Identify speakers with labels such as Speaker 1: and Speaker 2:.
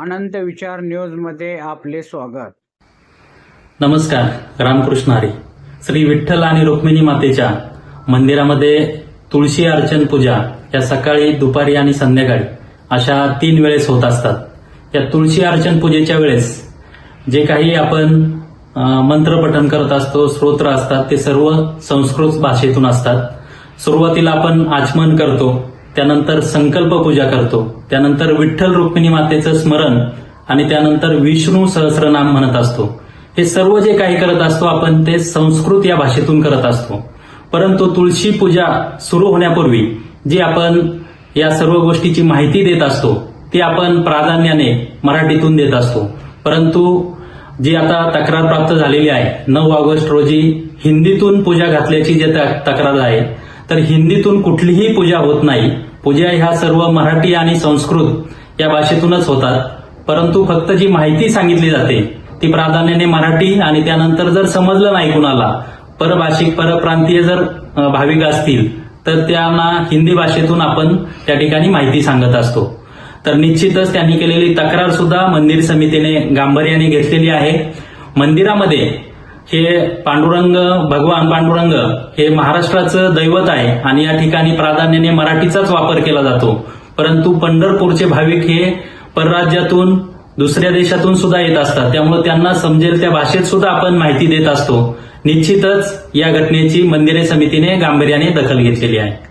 Speaker 1: अनंत विचार न्यूजमध्ये आपले स्वागत.
Speaker 2: नमस्कार रामकृष्ण हरी. श्री विठ्ठल आणि रुक्मिणी मातेच्या मंदिरामध्ये तुळशी अर्चन पूजा या सकाळी दुपारी आणि संध्याकाळी अशा तीन वेळेस होत असतात. या तुळशी अर्चन पूजेच्या वेळेस जे काही आपण मंत्रपठन करत असतो स्तोत्र असतात ते सर्व संस्कृत भाषेतून असतात. सुरुवातीला आपण आचमन करतो. त्यानंतर संकल्प पूजा करतो. त्यानंतर विठ्ठल रुक्मिणी मातेचं स्मरण आणि त्यानंतर विष्णू सहस्रनाम म्हणत असतो. हे सर्व जे काही करत असतो आपण ते संस्कृत या भाषेतून करत असतो. परंतु तुळशी पूजा सुरू होण्यापूर्वी जी आपण या सर्व गोष्टीची माहिती देत असतो ती आपण प्राधान्याने मराठीतून देत असतो. परंतु जी आता तक्रार प्राप्त झालेली आहे नऊ ऑगस्ट रोजी हिंदीतून पूजा घातल्याची जे तक्रार आहे तर हिंदीतून कुठलीही पूजा होत नाही. पूजा ह्या सर्व मराठी आणि संस्कृत या भाषेतूनच होतात. परंतु फक्त जी माहिती सांगितली जाते ती प्राधान्याने मराठी आणि त्यानंतर जर समजलं नाही कुणाला परभाषिक परप्रांतीय जर भाविक असतील तर त्यांना हिंदी भाषेतून आपण त्या ठिकाणी माहिती सांगत असतो. तर निश्चितच त्यांनी केलेली तक्रार सुद्धा मंदिर समितीने गांभीर्याने घेतलेली आहे. मंदिरामध्ये हे पांडुरंग भगवान पांडुरंग हे महाराष्ट्राचं दैवत आहे आणि या ठिकाणी प्राधान्याने मराठीचाच वापर केला जातो. परंतु पंढरपूरचे भाविक हे परराज्यातून दुसऱ्या देशातून सुद्धा येत असतात. त्यामुळे त्यांना समजेल त्या भाषेत सुद्धा आपण माहिती देत असतो. निश्चितच या घटनेची मंदिरे समितीने गांभीर्याने दखल घेतलेली आहे.